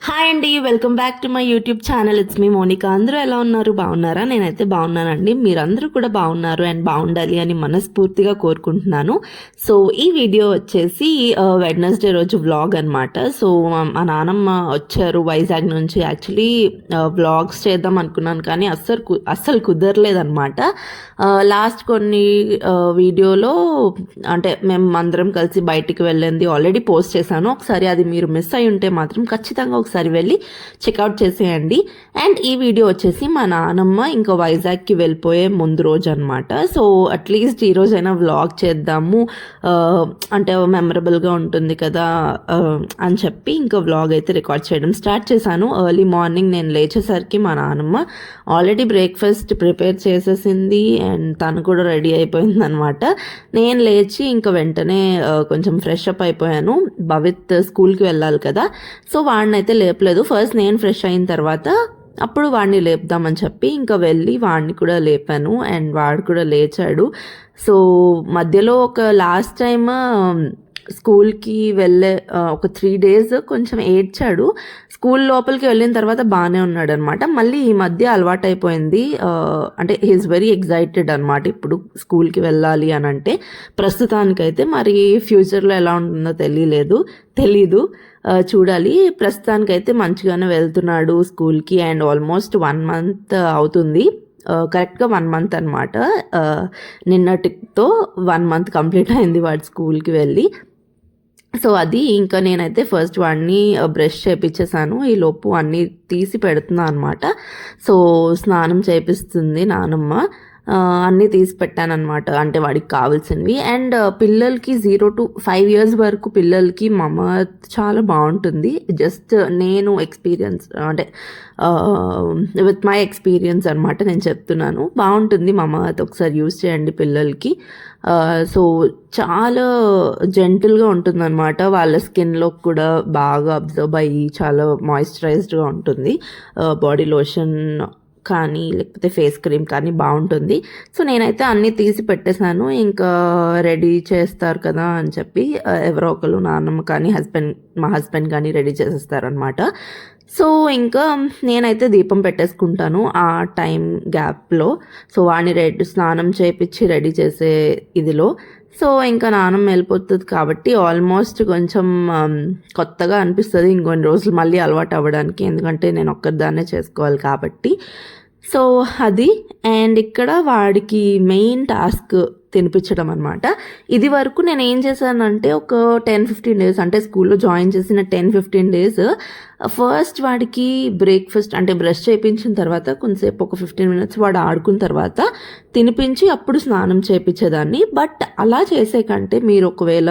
Hi అండి welcome back to my YouTube channel it's me Monica అందరూ ఎలా ఉన్నారు? బాగున్నారా? నేనైతే బాగున్నానండి. మీరందరూ కూడా బాగున్నారు అండ్ బాగుండాలి అని మనస్ఫూర్తిగా కోరుకుంటున్నాను. సో ఈ వీడియో వచ్చేసి uh, వెడ్నెస్డే రోజు వ్లాగ్ అనమాట సో మా నానమ్మ వచ్చారు వైజాగ్ నుంచి. యాక్చువల్లీ వ్లాగ్స్ uh, చేద్దాం అనుకున్నాను కానీ అస్సలు కు- అస్సలు కుదరలేదన్నమాట. Uh, లాస్ట్ కొన్ని వీడియోలో అంటే మేము అందరం కలిసి బయటికి వెళ్ళింది ఆల్రెడీ పోస్ట్ చేశాను. ఒకసారి అది మీరు మిస్ అయి ఉంటే మాత్రం ఖచ్చితంగా ఒకసారి వెళ్ళి చెక్అవుట్ చేసేయండి. అండ్ ఈ వీడియో వచ్చేసి మా నానమ్మ ఇంకా వైజాగ్కి వెళ్ళిపోయే ముందు రోజు అనమాట సో అట్లీస్ట్ ఈ వ్లాగ్ చేద్దాము. అంటే మెమరబుల్గా ఉంటుంది కదా అని చెప్పి ఇంకా వ్లాగ్ అయితే రికార్డ్ చేయడం స్టార్ట్ చేశాను. ఎర్లీ మార్నింగ్ నేను లేచేసరికి మా నానమ్మ ఆల్రెడీ బ్రేక్ఫాస్ట్ ప్రిపేర్ చేసేసింది అండ్ తను కూడా రెడీ అయిపోయింది అనమాట నేను లేచి ఇంకా వెంటనే కొంచెం ఫ్రెష్ అప్ అయిపోయాను. భవిత్ స్కూల్కి వెళ్ళాలి కదా. సో వాడినైతే లేపలేదు. ఫస్ట్ నేను ఫ్రెష్ అయిన తర్వాత అప్పుడు వాడిని లేపుదామని చెప్పి ఇంకా వెళ్ళి వాడిని కూడా లేపాను అండ్ వాడు కూడా లేచాడు. సో మధ్యలో ఒక లాస్ట్ టైం స్కూల్కి వెళ్ళే uh, ఒక త్రీ డేస్ కొంచెం ఏడ్చాడు. స్కూల్ లోపలికి వెళ్ళిన తర్వాత బాగానే ఉన్నాడు అనమాట మళ్ళీ ఈ మధ్య అలవాటు అయిపోయింది uh, అంటే హీఈస్ వెరీ ఎగ్జైటెడ్ అనమాట ఇప్పుడు స్కూల్కి వెళ్ళాలి అని అంటే ప్రస్తుతానికైతే మరి ఫ్యూచర్లో ఎలా ఉంటుందో తెలియలేదు. తెలీదు. చూడాలి. ప్రస్తుతానికైతే మంచిగానే వెళ్తున్నాడు స్కూల్కి అండ్ ఆల్మోస్ట్ వన్ మంత్ అవుతుంది. కరెక్ట్గా వన్ మంత్ అనమాట నిన్నటితో వన్ మంత్ కంప్లీట్ అయింది వాడు స్కూల్కి వెళ్ళి. సో అది ఇంకా నేనైతే ఫస్ట్ వాడిని బ్రష్ చేపించేసాను ఈ లోపు అన్నీ తీసి పెడుతున్నా అనమాట సో స్నానం చేపిస్తుంది నానమ్మ. అన్నీ తీసి పెట్టానమాట అంటే వాడికి కావాల్సినవి. అండ్ పిల్లలకి జీరో టు ఫైవ్ ఇయర్స్ వరకు పిల్లలకి మమ చాలా బాగుంటుంది. జస్ట్ నేను ఎక్స్పీరియన్స్ అంటే విత్ మై ఎక్స్పీరియన్స్ అనమాట నేను చెప్తున్నాను. బాగుంటుంది మమ ఒకసారి యూస్ చేయండి పిల్లలకి. సో చాలా జెంటిల్గా ఉంటుందన్నమాట. వాళ్ళ స్కిన్లో కూడా బాగా అబ్జర్వ్ అయ్యి చాలా మాయిశ్చరైజ్డ్గా ఉంటుంది. బాడీ లోషన్ కానీ లేకపోతే ఫేస్ క్రీమ్ కానీ బాగుంటుంది. సో నేనైతే అన్నీ తీసి పెట్టేశాను. ఇంకా రెడీ చేస్తారు కదా అని చెప్పి ఎవరో ఒకరు నాన్నమ్మ కానీ హస్బెండ్ మా హస్బెండ్ కానీ రెడీ చేసేస్తారనమాట సో ఇంకా నేనైతే దీపం పెట్టేసుకుంటాను ఆ టైం గ్యాప్లో. సో వాడిని రెడ్ స్నానం చేపించి రెడీ చేసే ఇదిలో. సో ఇంకా నానం వెళ్ళిపోతుంది కాబట్టి ఆల్మోస్ట్ కొంచెం కొత్తగా అనిపిస్తుంది. ఇంకొన్ని రోజులు మళ్ళీ అలవాటు అవ్వడానికి. ఎందుకంటే నేను ఒక్కదాన్నే చేసుకోవాలి కాబట్టి. సో అది అండ్ ఇక్కడ వాడికి మెయిన్ టాస్క్ తినిపించడం అనమాట ఇది వరకు నేను ఏం చేశానంటే ఒక టెన్ ఫిఫ్టీన్ డేస్ అంటే స్కూల్లో జాయిన్ చేసిన టెన్ ఫిఫ్టీన్ డేస్ ఫస్ట్ వాడికి బ్రేక్ఫాస్ట్ అంటే బ్రష్ చేయించిన తర్వాత కొంతసేపు ఒక ఫిఫ్టీన్ మినిట్స్ వాడు ఆడుకున్న తర్వాత తినిపించి అప్పుడు స్నానం చేయించేదాన్ని బట్ అలా చేసే కంటే మీరు ఒకవేళ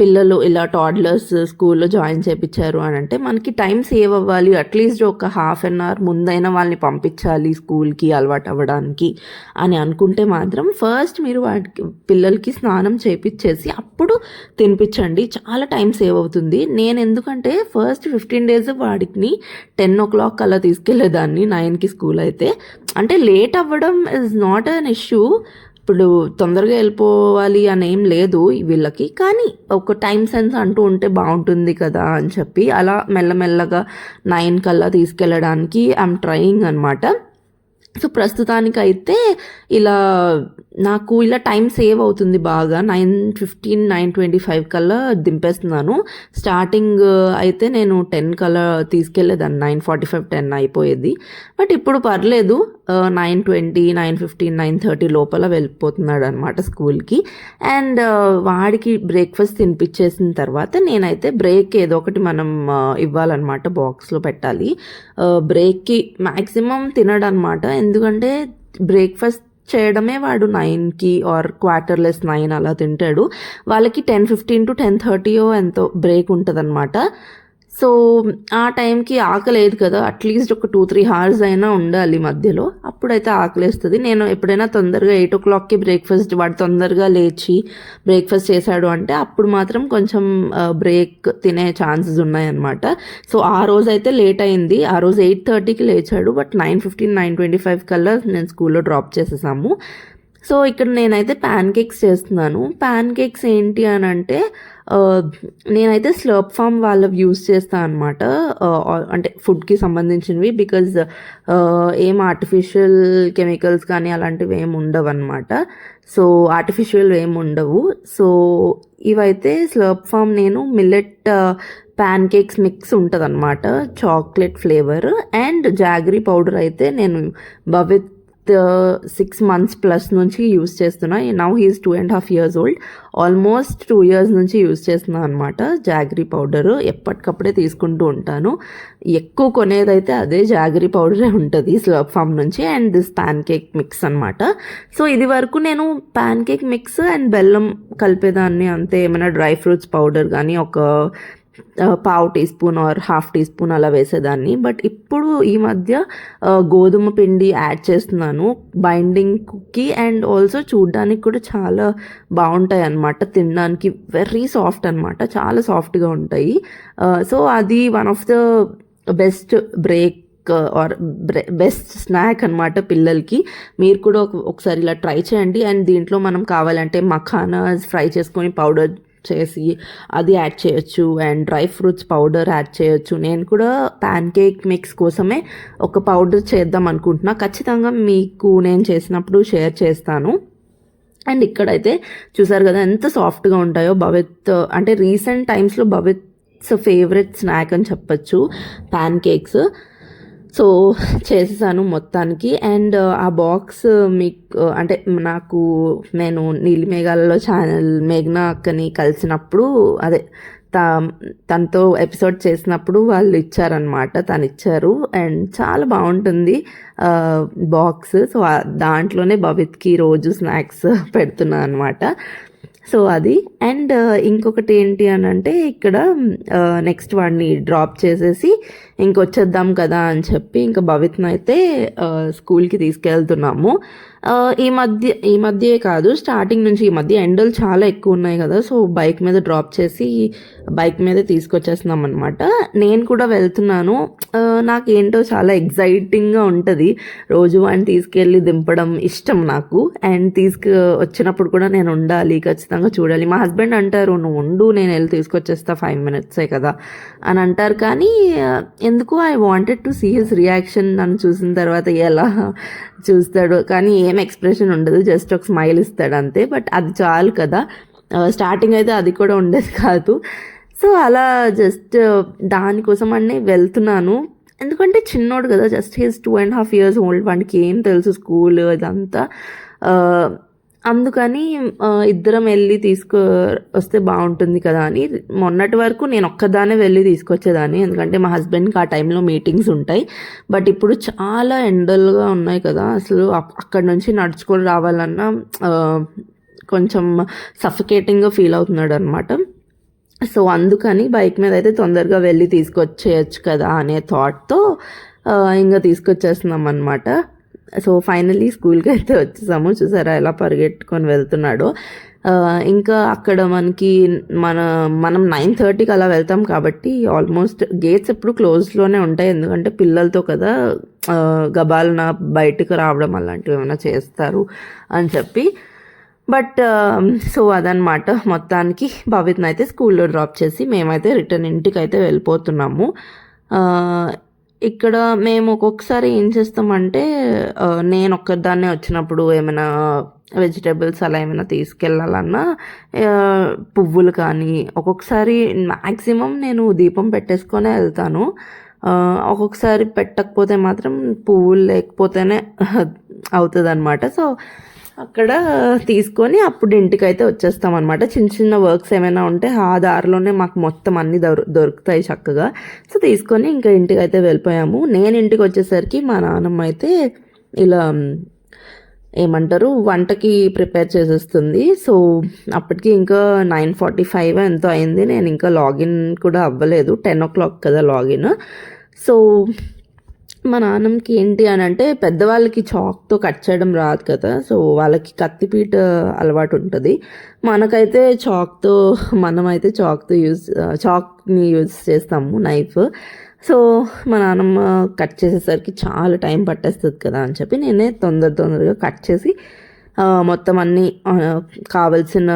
పిల్లలు ఇలా టాడ్లర్స్ స్కూల్లో జాయిన్ చేయించారు అని అంటే మనకి టైం సేవ్ అవ్వాలి. అట్లీస్ట్ ఒక హాఫ్ అన్ అవర్ ముందైనా వాళ్ళని పంపించాలి స్కూల్కి అలవాటు అవ్వడానికి అని అనుకుంటే మాత్రం ఫస్ట్ మీరు వాడికి పిల్లలకి స్నానం చేపించేసి అప్పుడు తినిపించండి. చాలా టైం సేవ్ అవుతుంది. నేను ఎందుకంటే ఫస్ట్ ఫిఫ్టీన్ డేస్ వాడికి టెన్ ఓ క్లాక్ అలా తీసుకెళ్ళేదాన్ని నైన్కి స్కూల్ అయితే. అంటే లేట్ అవ్వడం ఇస్ నాట్ అన్ ఇష్యూ ఇప్పుడు తొందరగా వెళ్ళిపోవాలి అని ఏం లేదు వీళ్ళకి కానీ ఒక టైం సెన్స్ అంటూ ఉంటే బాగుంటుంది కదా అని చెప్పి అలా మెల్లమెల్లగా నైన్ కల్లా తీసుకెళ్ళడానికి ఐఎమ్ ట్రయింగ్ అనమాట సో ప్రస్తుతానికైతే ఇలా నాకు ఇలా టైం సేవ్ అవుతుంది బాగా. Nine fifteen nine twenty five కల్లా దింపేస్తున్నాను. స్టార్టింగ్ uh, అయితే నేను టెన్ కల్లా తీసుకెళ్ళేదాన్ని. నైన్ ఫార్టీ ఫైవ్ టెన్ అయిపోయేది. బట్ ఇప్పుడు పర్లేదు. Uh, nine twenty nine fifteen nine thirty లోపల వెళ్ళిపోతున్నాడు అనమాట స్కూల్కి. అండ్ uh, వాడికి బ్రేక్ఫాస్ట్ తినిపించేసిన తర్వాత నేనైతే బ్రేక్ ఏదో ఒకటి మనం ఇవ్వాలన్నమాట బాక్స్లో పెట్టాలి. బ్రేక్కి మ్యాక్సిమం తినడనమాట. ఎందుకంటే బ్రేక్ఫాస్ట్ చేయడమే వాడు నైన్కి ఆర్ క్వార్టర్లెస్ నైన్ అలా తింటాడు. వాళ్ళకి టెన్ ఫిఫ్టీన్ టు టెన్ థర్టీయో ఎంతో బ్రేక్ ఉంటుందన్నమాట. సో ఆ టైంకి ఆకలేదు కదా అట్లీస్ట్ ఒక టూ త్రీ అవర్స్ అయినా ఉండాలి మధ్యలో. అప్పుడైతే ఆకలేస్తుంది. నేను ఎప్పుడైనా తొందరగా ఎయిట్ ఓ క్లాక్కి బ్రేక్ఫాస్ట్ వాడు తొందరగా లేచి బ్రేక్ఫాస్ట్ చేశాడు అంటే అప్పుడు మాత్రం కొంచెం బ్రేక్ తినే ఛాన్సెస్ ఉన్నాయన్నమాట. సో ఆ రోజు అయితే లేట్ అయింది. ఆ రోజు ఎయిట్ థర్టీకి లేచాడు. But nine fifteen nine twenty five కల్లా నేను స్కూల్లో డ్రాప్ చేసేసాము. సో ఇక్కడ నేనైతే ప్యాన్ కేక్స్ చేస్తున్నాను. ప్యాన్ కేక్స్ ఏంటి అని అంటే నేనైతే స్లర్ప్ ఫామ్ వాళ్ళవి యూస్ చేస్తాను అనమాట అంటే ఫుడ్కి సంబంధించినవి బికాజ్ ఏం ఆర్టిఫిషియల్ కెమికల్స్ కానీ అలాంటివి ఏమి ఉండవు అనమాట సో ఆర్టిఫిషియల్ ఏమి ఉండవు. సో ఇవైతే స్లర్ప్ ఫామ్ నేను మిల్లెట్ ప్యాన్ కేక్స్ మిక్స్ ఉంటుంది అనమాట chocolate flavour and jaggery powder అయితే నేను భవిత్ సిక్స్ మంత్స్ ప్లస్ నుంచి యూస్ చేస్తున్నా. Now he's two and half years old almost two years నుంచి యూస్ చేస్తున్నాను అనమాట జాగరీ పౌడర్ ఎప్పటికప్పుడే తీసుకుంటూ ఉంటాను. ఎక్కువ కొనేదైతే అదే జాగరీ పౌడరే ఉంటుంది స్లర్ప్ ఫామ్ నుంచి and this pancake mix అనమాట సో ఇది వరకు నేను ప్యాన్ కేక్ మిక్స్ అండ్ బెల్లం కలిపేదాన్ని అంతే. ఏమైనా డ్రై ఫ్రూట్స్ పౌడర్ కానీ ఒక పావు teaspoon or half teaspoon అలా వేసేదాన్ని. బట్ ఇప్పుడు ఈ మధ్య గోధుమ పిండి యాడ్ చేస్తున్నాను. బైండింగ్కి అండ్ ఆల్సో చూడ్డానికి కూడా చాలా బాగుంటాయి అన్నమాట. తినడానికి వెరీ సాఫ్ట్ అనమాట చాలా సాఫ్ట్గా ఉంటాయి. సో అది one of the best break or best snack అనమాట పిల్లలకి. మీరు కూడా ఒక ఒకసారి ఇలా ట్రై చేయండి. అండ్ దీంట్లో మనం కావాలంటే మఖానా ఫ్రై చేసుకొని పౌడర్ చేసి అది యాడ్ చేయొచ్చు and dry fruits powder add చేయొచ్చు. నేను కూడా ప్యాన్ కేక్ మిక్స్ కోసమే ఒక పౌడర్ చేద్దాం అనుకుంటున్నా. ఖచ్చితంగా మీకు నేను చేసినప్పుడు షేర్ చేస్తాను. అండ్ ఇక్కడైతే చూసారు కదా ఎంత సాఫ్ట్గా ఉంటాయో భవిత్ అంటే రీసెంట్ టైమ్స్లో భవిత్స్ ఫేవరెట్ స్నాక్ అని చెప్పచ్చు ప్యాన్ కేక్స్ సో చేసేసాను మొత్తానికి. అండ్ ఆ బాక్స్ మీకు అంటే నాకు నేను నీలి మేఘాలలో ఛానల్ మేఘన అక్కని కలిసినప్పుడు అదే తా తనతో ఎపిసోడ్ చేసినప్పుడు వాళ్ళు ఇచ్చారనమాట తను ఇచ్చారు అండ్ చాలా బాగుంటుంది బాక్స్. సో దాంట్లోనే భవిత్కి రోజు స్నాక్స్ పెడుతున్నాను అనమాట సో అది. అండ్ uh, ఇంకొకటి ఏంటి అని అంటే ఇక్కడ mm, uh, నెక్స్ట్ వాడిని డ్రాప్ చేసేసి ఇంకొచ్చేద్దాం కదా అని చెప్పి ఇంకా భవిత్ను అయితే uh, స్కూల్కి తీసుకెళ్తున్నాము. ఈ మధ్య ఈ మధ్యే కాదు స్టార్టింగ్ నుంచి ఈ మధ్య ఎండలు చాలా ఎక్కువ ఉన్నాయి కదా సో బైక్ మీద డ్రాప్ చేసి బైక్ మీద తీసుకొచ్చేస్తున్నాం అనమాట నేను కూడా వెళ్తున్నాను. నాకు నాకేంటో చాలా ఎగ్జైటింగ్గా ఉంటుంది. రోజు వాడిని తీసుకెళ్ళి దింపడం ఇష్టం నాకు. అండ్ తీసుకు వచ్చినప్పుడు కూడా నేను ఉండాలి ఖచ్చితంగా చూడాలి. మా హస్బెండ్ అంటారు నువ్వు ఉండు నేను వెళ్ళి తీసుకొచ్చేస్తా ఫైవ్ మినిట్సే కదా అని అంటారు. కానీ ఎందుకు I wanted to see his reaction నన్ను చూసిన తర్వాత ఎలా చూస్తాడు. కానీ ఏం ఎక్స్ప్రెషన్ ఉండదు జస్ట్ ఒక స్మైల్ ఇస్తాడు అంతే. బట్ అది చాలు కదా. స్టార్టింగ్ అయితే అది కూడా ఉండేది కాదు. సో అలా జస్ట్ దానికోసం అనే వెళ్తున్నాను. ఎందుకంటే చిన్నోడు కదా just he's two and half years old వాడికి ఏం తెలుసు స్కూల్ ఇదంతా. అందుకని ఇద్దరం వెళ్ళి తీసుకు వస్తే బాగుంటుంది కదా అని. మొన్నటి వరకు నేను ఒక్కదానే వెళ్ళి తీసుకొచ్చేదాన్ని. ఎందుకంటే మా హస్బెండ్కి ఆ టైంలో మీటింగ్స్ ఉంటాయి. బట్ ఇప్పుడు చాలా ఎండలుగా ఉన్నాయి కదా. అసలు అక్కడ నుంచి నడుచుకొని రావాలన్నా కొంచెం సఫికేటింగ్గా ఫీల్ అవుతున్నాడు అనమాట సో అందుకని బైక్ మీద అయితే తొందరగా వెళ్ళి తీసుకొచ్చేయచ్చు కదా అనే థాట్తో ఇంకా తీసుకొచ్చేస్తున్నాం అనమాట సో ఫైనలీ స్కూల్కి అయితే వచ్చేసాము చూసారా ఎలా పరిగెట్టుకొని వెళ్తున్నాడో ఇంకా అక్కడ మనకి మన మనం నైన్ థర్టీకి అలా వెళ్తాం కాబట్టి ఆల్మోస్ట్ గేట్స్ ఎప్పుడు క్లోజ్లోనే ఉంటాయి. ఎందుకంటే పిల్లలతో కదా గబాలన బయటకు రావడం అలాంటివి ఏమైనా చేస్తారు అని చెప్పి. బట్ సో అదనమాట మొత్తానికి భవిత్ని అయితే స్కూల్లో డ్రాప్ చేసి మేమైతే రిటర్న్ ఇంటికి అయితే వెళ్ళిపోతున్నాము. ఇక్కడ మేము ఒక్కొక్కసారి ఏం చేస్తామంటే నేను ఒక్కదాన్నే వచ్చినప్పుడు ఏమైనా వెజిటేబుల్స్ అలా ఏమైనా తీసుకెళ్ళాలన్నా పువ్వులు కానీ ఒక్కొక్కసారి మ్యాక్సిమం నేను దీపం పెట్టేసుకొని వెళ్తాను. ఒక్కొక్కసారి పెట్టకపోతే మాత్రం పువ్వులు లేకపోతేనే అవుతుంది అనమాట సో అక్కడ తీసుకొని అప్పుడు ఇంటికి అయితే వచ్చేస్తాం అనమాట చిన్న చిన్న వర్క్స్ ఏమైనా ఉంటే ఆ దారిలోనే మాకు మొత్తం అన్ని దొరుకుతాయి చక్కగా. సో తీసుకొని ఇంకా ఇంటికి అయితే వెళ్ళిపోయాము. నేను ఇంటికి వచ్చేసరికి మా నాన్నమ్మ అయితే ఇలా ఏమంటారు వంటకి ప్రిపేర్ చేసేస్తుంది. సో అప్పటికి ఇంకా నైన్ ఫార్టీ ఫైవ్ ఎంతో అయింది. నేను ఇంకా లాగిన్ కూడా అవ్వలేదు. టెన్ ఓ క్లాక్ కదా లాగిన్. సో మా నాన్నమ్మకి ఏంటి అని అంటే పెద్దవాళ్ళకి చాక్తో కట్ చేయడం రాదు కదా సో వాళ్ళకి కత్తిపీట అలవాటు ఉంటుంది. మనకైతే చాక్తో మనమైతే చాక్తో యూజ్ చాక్ని యూజ్ చేస్తాము నైఫ్. సో మా నాన్నమ్మ కట్ చేసేసరికి చాలా టైం పట్టేస్తుంది కదా అని చెప్పి నేనే తొందర తొందరగా కట్ చేసి మొత్తం అన్నీ కావలసిన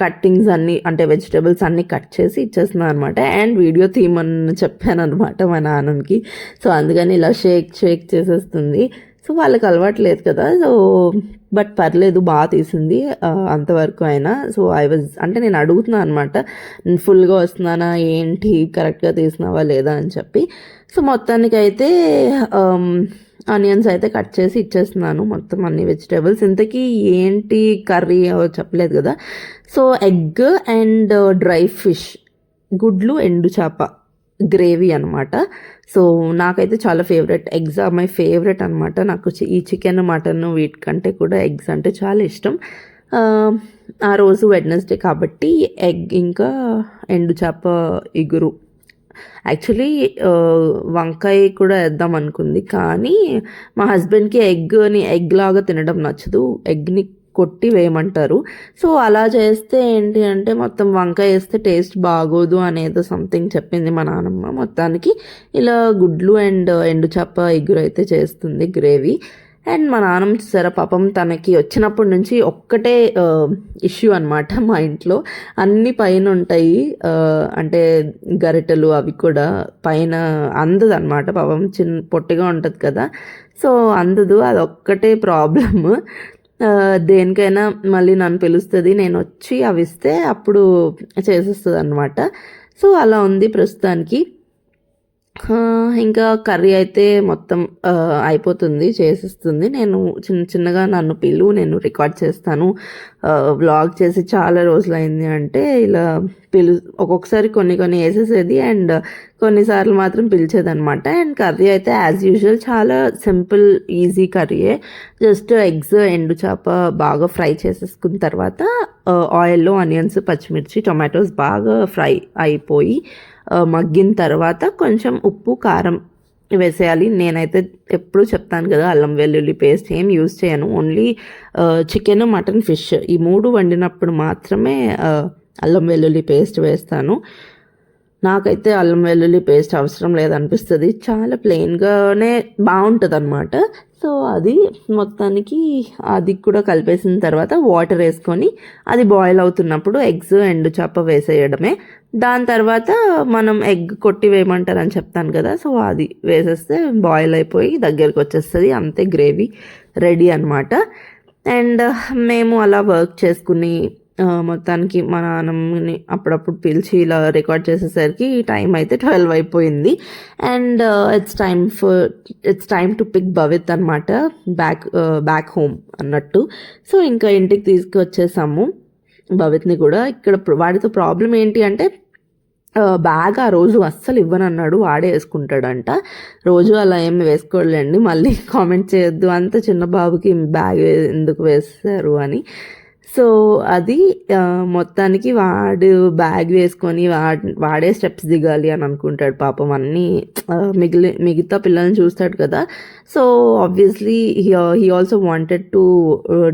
కట్టింగ్స్ అన్నీ అంటే వెజిటేబుల్స్ అన్నీ కట్ చేసి ఇచ్చేస్తున్నాను అనమాట అండ్ వీడియో తీయమని చెప్పాను అనమాట మా నాన్నకి. సో అందుకని ఇలా షేక్ షేక్ చేసేస్తుంది. సో వాళ్ళకి అలవాటు లేదు కదా. సో బట్ పర్లేదు బాగా తీసింది అంతవరకు అయినా. సో ఐ వాజ్ అంటే నేను అడుగుతున్నాను అనమాట ఫుల్గా వస్తున్నానా? ఏంటి? కరెక్ట్గా తీసినావా లేదా? అని చెప్పి. సో మొత్తానికి అయితే ఆనియన్స్ అయితే కట్ చేసి ఇచ్చేస్తున్నాను. మొత్తం అన్ని వెజిటేబుల్స్. ఇంతకీ ఏంటి కర్రీ చెప్పలేదు కదా. So egg and dry fish. గుడ్లు ఎండు చేప. గ్రేవీ అనమాట సో నాకైతే చాలా favourite. Eggs are my favourite అనమాట నాకు చి- ఈ చికెన్ మటన్ వీటికంటే కూడా ఎగ్స్ అంటే చాలా ఇష్టం. ఆ రోజు వెడ్నెస్డే కాబట్టి ఎగ్ ఇంకా ఎండు చేప ఇగురు యాక్చువల్లీ uh, వంకాయ కూడా వేద్దాం అనుకుంది. కానీ మా హస్బెండ్కి ఎగ్ని ఎగ్ లాగా తినడం నచ్చదు. ఎగ్ని కొట్టి వేయమంటారు. సో అలా చేస్తే ఏంటి అంటే మొత్తం వంకాయ వేస్తే టేస్ట్ బాగోదు అనేది సంథింగ్ చెప్పింది మా నాన్నమ్మ మొత్తానికి ఇలా గుడ్లు అండ్ ఎండు చేప ఎగురు అయితే చేస్తుంది గ్రేవీ. అండ్ మా నాన్నమ్మ చూసారా పాపం తనకి వచ్చినప్పటి నుంచి ఒక్కటే ఇష్యూ అనమాట మా ఇంట్లో. అన్ని పైన ఉంటాయి అంటే గరిటెలు అవి కూడా పైన అందదు అనమాట పాపం చిన్న పొట్టిగా ఉంటుంది కదా. సో అందదు అది ఒక్కటే ప్రాబ్లమ్ దేనికైనా మళ్ళీ నన్ను పిలుస్తుంది నేను వచ్చి అవి ఇస్తే అప్పుడు చేసేస్తుంది అనమాట సో అలా ఉంది ప్రస్తుతానికి. ఇంకా కర్రీ అయితే మొత్తం అయిపోతుంది చేసేస్తుంది. నేను చిన్న చిన్నగా నన్ను పిలు నేను రికార్డ్ చేస్తాను. వ్లాగ్ చేసి చాలా రోజులైంది అంటే ఇలా పిలు ఒక్కొక్కసారి కొన్ని కొన్ని వేసేసేది అండ్ కొన్నిసార్లు మాత్రం పిలిచేది అనమాట అండ్ కర్రీ అయితే యాజ్ యూజువల్ చాలా సింపుల్ ఈజీ కర్రీయే. జస్ట్ ఎగ్స్ ఎండు చేప బాగా ఫ్రై చేసేసుకున్న తర్వాత ఆయిల్లో ఆనియన్స్ పచ్చిమిర్చి టొమాటోస్ బాగా ఫ్రై అయిపోయి మగ్గిన తర్వాత కొంచెం ఉప్పు కారం వేసేయాలి. నేనైతే ఎప్పుడు చెప్తాను కదా అల్లం వెల్లుల్లి పేస్ట్ ఏం యూజ్ చేయను. ఓన్లీ చికెన్ మటన్ ఫిష్ ఈ మూడు వండినప్పుడు మాత్రమే అల్లం వెల్లుల్లి పేస్ట్ వేస్తాను. నాకైతే అల్లం వెల్లుల్లి పేస్ట్ అవసరం లేదనిపిస్తుంది. చాలా ప్లెయిన్గానే బాగుంటుంది అనమాట సో అది మొత్తానికి అది కూడా కలిపేసిన తర్వాత వాటర్ వేసుకొని అది బాయిల్ అవుతున్నప్పుడు ఎగ్స్ ఎండు చేప వేసేయడమే. దాని తర్వాత మనం ఎగ్ కొట్టి వేయమంటారని చెప్తాను కదా సో అది వేసేస్తే బాయిల్ అయిపోయి దగ్గరికి వచ్చేస్తుంది అంతే గ్రేవీ రెడీ అనమాట అండ్ మేము అలా వర్క్ చేసుకుని మొత్తానికి మా నాన్నమ్మని అప్పుడప్పుడు పిలిచి ఇలా రికార్డ్ చేసేసరికి టైం అయితే ట్వెల్వ్ అయిపోయింది. And it's time for it's time to pick Bhavit అనమాట బ్యాక్ బ్యాక్ హోమ్ అన్నట్టు. సో ఇంకా ఇంటికి తీసుకొచ్చేసాము. భవిత్ని కూడా ఇక్కడ వాడితో ప్రాబ్లం ఏంటి అంటే బ్యాగ్ ఆ రోజు అస్సలు ఇవ్వనన్నాడు వాడే వేసుకుంటాడంట. రోజు అలా ఏమి వేసుకోలేండి మళ్ళీ కామెంట్ చేయొద్దు అంత చిన్న బాబుకి బ్యాగ్ ఎందుకు వేస్తారు అని. సో అది మొత్తానికి వాడు బ్యాగ్ వేసుకొని వాడ్ వాడే స్టెప్స్ దిగాలి అని అనుకుంటాడు పాపం. అన్నీ మిగిలి మిగతా పిల్లల్ని చూస్తాడు కదా. So obviously he also wanted to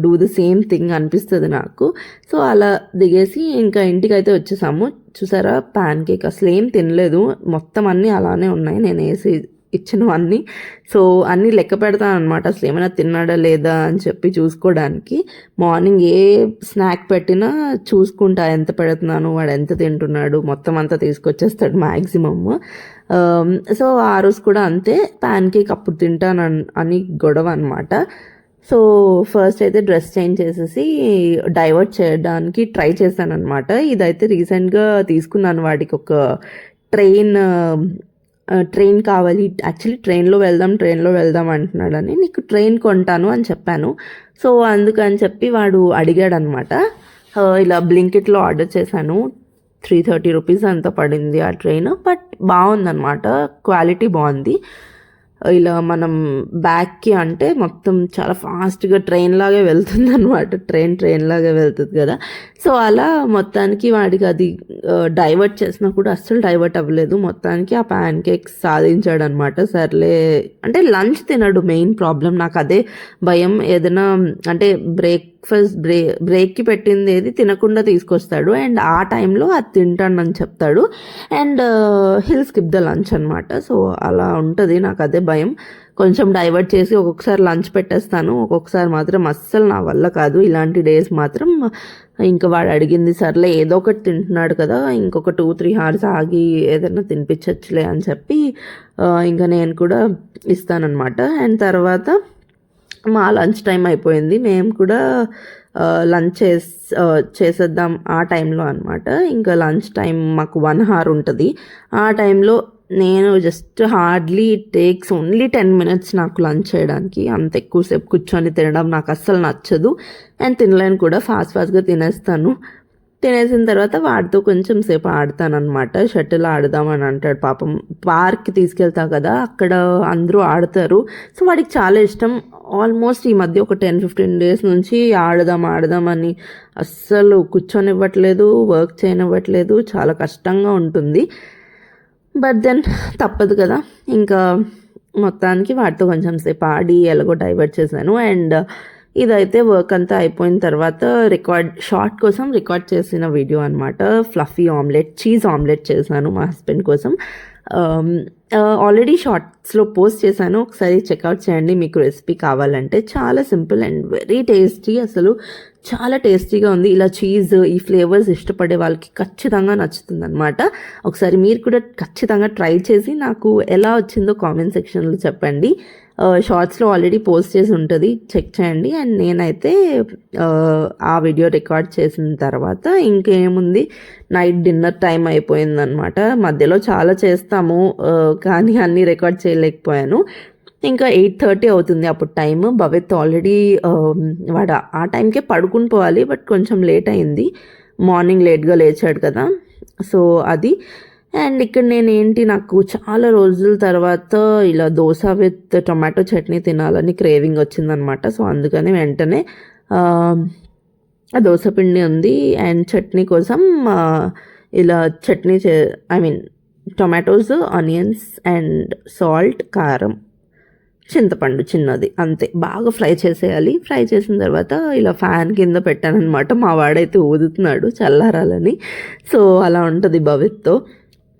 do the same thing అనిపిస్తుంది నాకు. సో అలా దిగేసి ఇంకా ఇంటికి అయితే వచ్చేసాము. చూసారా? ప్యాన్ కేక్ అసలు ఏం తినలేదు. మొత్తం అన్నీ అలానే ఉన్నాయి. నేను వేసి ఇచ్చినవన్నీ సో అన్నీ లెక్క పెడతాను అనమాట అసలు ఏమైనా తిన్నాడా లేదా అని చెప్పి చూసుకోవడానికి. మార్నింగ్ ఏ స్నాక్ పెట్టినా చూసుకుంటా ఎంత పెడుతున్నాను వాడు ఎంత తింటున్నాడు మొత్తం అంతా తీసుకొచ్చేస్తాడు మ్యాక్సిమమ్ సో ఆ రోజు కూడా అంతే. ప్యాన్ కేక్ అప్పుడు తింటాను అని గొడవ అనమాట సో ఫస్ట్ అయితే డ్రెస్ చేంజ్ చేసేసి డైవర్ట్ చేయడానికి ట్రై చేశాను అనమాట ఇదైతే రీసెంట్గా తీసుకున్నాను వాడికి ఒక ట్రైన్ ట్రైన్ కావాలి. యాక్చువల్లీ ట్రైన్లో వెళ్దాం ట్రైన్లో వెళ్దాం అంటున్నాడని. నీకు ట్రైన్ కొంటాను అని చెప్పాను. సో అందుకని చెప్పి వాడు అడిగాడు అనమాట ఇలా బ్లింకెట్లో ఆర్డర్ చేశాను. త్రీ థర్టీ రూపీస్ అంత పడింది ఆ ట్రైన్. బట్ బాగుందన్నమాట క్వాలిటీ బాగుంది. ఇలా మనం బ్యాక్కి అంటే మొత్తం చాలా ఫాస్ట్గా ట్రైన్ లాగే వెళ్తుంది అనమాట ట్రైన్ ట్రైన్ లాగా వెళ్తుంది కదా. సో అలా మొత్తానికి వాడికి అది డైవర్ట్ చేసినా కూడా అస్సలు డైవర్ట్ అవ్వలేదు. మొత్తానికి ఆ ప్యాన్ కేక్స్ సాధించాడు అనమాట సర్లే. అంటే లంచ్ తినడు మెయిన్ ప్రాబ్లం నాకు అదే భయం. ఏదైనా అంటే బ్రేక్ బ్రేక్ఫాస్ట్ బ్రే బ్రేక్కి పెట్టింది ఏది తినకుండా తీసుకొస్తాడు. అండ్ ఆ టైంలో అది తింటానని చెప్తాడు. And he'll skip the lunch అనమాట సో అలా ఉంటుంది. నాకు అదే భయం. కొంచెం డైవర్ట్ చేసి ఒక్కొక్కసారి లంచ్ పెట్టేస్తాను. ఒక్కొక్కసారి మాత్రం అస్సలు నా వల్ల కాదు. ఇలాంటి డేస్ మాత్రం ఇంకా వాడు అడిగింది సర్లే ఏదో ఒకటి తింటున్నాడు కదా ఇంకొక టూ త్రీ అవర్స్ ఆగి ఏదైనా తినిపించచ్చులే అని చెప్పి ఇంకా నేను కూడా ఇస్తానన్నమాట. అండ్ తర్వాత మా లంచ్ టైం అయిపోయింది. మేము కూడా లంచ్ చేస్ చేసేద్దాం ఆ టైంలో అనమాట ఇంకా లంచ్ టైం మాకు వన్ హార్ ఉంటుంది. ఆ టైంలో నేను just hardly takes only ten minutes నాకు లంచ్ చేయడానికి. అంత ఎక్కువసేపు కూర్చొని తినడం నాకు అస్సలు నచ్చదు. అండ్ తినలేను కూడా ఫాస్ట్ ఫాస్ట్గా తినేస్తాను. తినేసిన తర్వాత వాడితో కొంచెం సేపు ఆడతానన్నమాట. షటిల్ ఆడదామని అంటాడు పాపం. పార్క్ తీసుకెళ్తా కదా అక్కడ అందరూ ఆడతారు. సో వాడికి చాలా ఇష్టం. ఆల్మోస్ట్ ఈ మధ్య ఒక టెన్ ఫిఫ్టీన్ డేస్ నుంచి ఆడదాం ఆడదాం అని అస్సలు కూర్చొనివ్వట్లేదు వర్క్ చేయనివ్వట్లేదు. చాలా కష్టంగా ఉంటుంది. బట్ దెన్ తప్పదు కదా. ఇంకా మొత్తానికి వాటితో కొంచెం సేపు ఆడి ఎలాగో డైవర్ట్ చేశాను. అండ్ ఇదైతే వర్క్ అంతా అయిపోయిన తర్వాత రికార్డ్ షార్ట్ కోసం రికార్డ్ చేసిన వీడియో అనమాట ఫ్లఫీ ఆమ్లెట్ చీజ్ ఆమ్లెట్ చేశాను మా హస్బెండ్ కోసం. ఆల్రెడీ షార్ట్స్లో పోస్ట్ చేశాను. ఒకసారి చెక్అవుట్ చేయండి. మీకు రెసిపీ కావాలంటే చాలా సింపుల్ అండ్ వెరీ టేస్టీ అసలు చాలా టేస్టీగా ఉంది. ఇలా చీజ్ ఈ ఫ్లేవర్స్ ఇష్టపడే వాళ్ళకి ఖచ్చితంగా నచ్చుతుంది అనమాట ఒకసారి మీరు కూడా ఖచ్చితంగా ట్రై చేసి నాకు ఎలా వచ్చిందో కామెంట్ సెక్షన్లో చెప్పండి. షార్ట్స్లో ఆల్రెడీ పోస్ట్ చేసి ఉంటుంది. చెక్ చేయండి. అండ్ నేనైతే ఆ, వీడియో రికార్డ్ చేసిన తర్వాత ఇంకేముంది? నైట్ డిన్నర్ టైం అయిపోయిందనమాట మధ్యలో చాలా చేస్తాము. కానీ అన్నీ రికార్డ్ చేయలేకపోయాను. ఇంకా ఎయిట్ థర్టీ అవుతుంది అప్పుడు టైం భవిత్ ఆల్రెడీ వాడు ఆ టైంకే పడుకుని పోవాలి. బట్ కొంచెం లేట్ అయింది. మార్నింగ్ లేట్గా లేచాడు కదా. సో అది. అండ్ ఇక్కడ నేను ఏంటి నాకు చాలా రోజుల తర్వాత ఇలా దోశ విత్ టొమాటో చట్నీ తినాలని క్రేవింగ్ వచ్చిందనమాట. సో అందుకని వెంటనే ఆ, దోశ పిండి ఉంది. అండ్ చట్నీ కోసం ఇలా చట్నీ చే I mean tomatoes onions and salt కారం చింతపండు చిన్నది అంతే. బాగా ఫ్రై చేసేయాలి. ఫ్రై చేసిన తర్వాత ఇలా ఫ్యాన్ కింద పెట్టానమాట మా వాడైతే ఊదుతున్నాడు చల్లారాలని. సో అలా ఉంటుంది భవిత్తో.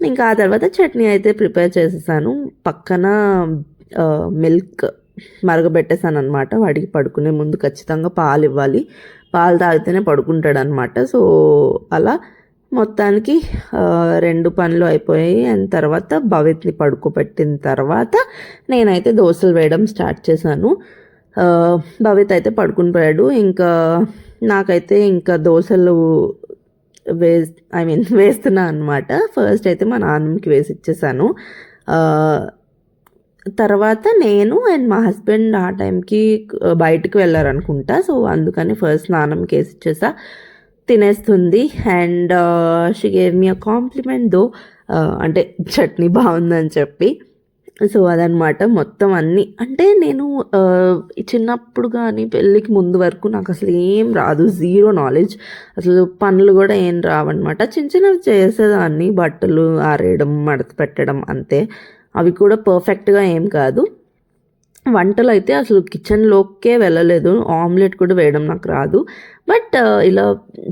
ఇంకా ఆ తర్వాత చట్నీ అయితే ప్రిపేర్ చేసేసాను. పక్కన మిల్క్ మరగబెట్టేసాను అనమాట వాడికి పడుకునే ముందు ఖచ్చితంగా పాలు ఇవ్వాలి. పాలు తాగితేనే పడుకుంటాడు అనమాట సో అలా మొత్తానికి రెండు పనులు అయిపోయాయి. అండ్ తర్వాత భవిత్ని పడుకోబెట్టిన తర్వాత నేనైతే దోశలు వేయడం స్టార్ట్ చేశాను. భవిత్ అయితే పడుకుని పోయాడు. ఇంకా నాకైతే ఇంకా దోశలు వేస్ట్ ఐ మీన్ వేస్తున్నా అనమాట ఫస్ట్ అయితే మా నాన్నకి వేసి ఇచ్చేసాను. తర్వాత నేను అండ్ మా హస్బెండ్ ఆ టైంకి బయటకు వెళ్ళారనుకుంటా. సో అందుకని ఫస్ట్ నాన్నమ్మకి వేసి ఇచ్చేసా. తినేస్తుంది. And she gave me a compliment though అంటే చట్నీ బాగుందని చెప్పి. సో అదనమాట మొత్తం అన్నీ. అంటే నేను చిన్నప్పుడు కానీ పెళ్ళికి ముందు వరకు నాకు అసలు ఏం రాదు. Zero knowledge. అసలు పనులు కూడా ఏం రావన్నమాట. చిన్న చిన్నవి చేసేదాన్ని. బట్టలు ఆరేయడం మడత పెట్టడం అంతే. అవి కూడా పర్ఫెక్ట్గా ఏం కాదు. వంటలు అయితే అసలు కిచెన్లోకే వెళ్ళలేదు. ఆమ్లెట్ కూడా వేయడం నాకు రాదు. బట్ ఇలా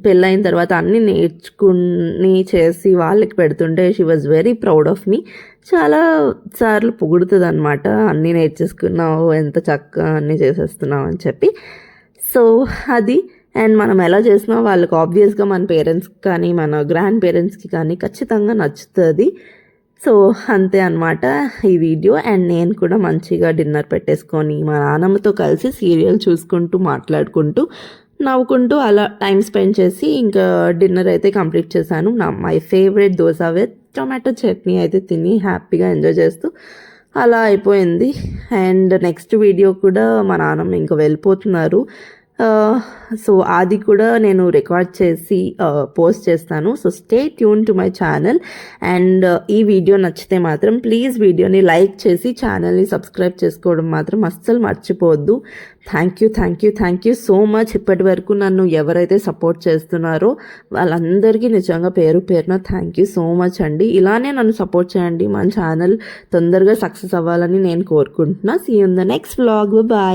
పెళ్ళైన తర్వాత అన్నీ నేర్చుకుని చేసి వాళ్ళకి పెడుతుంటే she was very proud of me చాలా సార్లు పొగుడుతుంది అనమాట అన్నీ నేర్చేసుకున్నావు ఎంత చక్కగా అన్నీ చేసేస్తున్నావు అని చెప్పి. సో అది. అండ్ మనం ఎలా చేసినా వాళ్ళకి ఆబ్వియస్గా మన పేరెంట్స్కి కానీ మన గ్రాండ్ పేరెంట్స్కి కానీ ఖచ్చితంగా నచ్చుతుంది. సో అంతే అనమాట ఈ వీడియో అండ్ నేను కూడా మంచిగా డిన్నర్ పెట్టేసుకొని మా నాన్నమ్మతో కలిసి సీరియల్ చూసుకుంటూ మాట్లాడుకుంటూ నవ్వుకుంటూ అలా టైం స్పెండ్ చేసి ఇంకా డిన్నర్ అయితే కంప్లీట్ చేశాను. నా my favourite dosa with tomato chutney అయితే తిని హ్యాపీగా ఎంజాయ్ చేస్తూ అలా అయిపోయింది. అండ్ నెక్స్ట్ వీడియో కూడా మా నాన్నమ్మ ఇంకా వెళ్ళిపోతున్నారు. సో అది కూడా నేను రికార్డ్ చేసి పోస్ట్ చేస్తాను. So stay tune to my channel and ఈ వీడియో నచ్చితే మాత్రం ప్లీజ్ వీడియోని లైక్ చేసి ఛానల్ని సబ్స్క్రైబ్ చేసుకోవడం మాత్రం అస్సలు మర్చిపోవద్దు. Thank you thank you thank you so much ఇప్పటి వరకు నన్ను ఎవరైతే సపోర్ట్ చేస్తున్నారో వాళ్ళందరికీ నిజంగా పేరు పేరున థ్యాంక్ యూ సో మచ్ అండి. ఇలానే నన్ను సపోర్ట్ చేయండి. మన ఛానల్ తొందరగా సక్సెస్ అవ్వాలని నేను కోరుకుంటున్నా. See in the next blog bye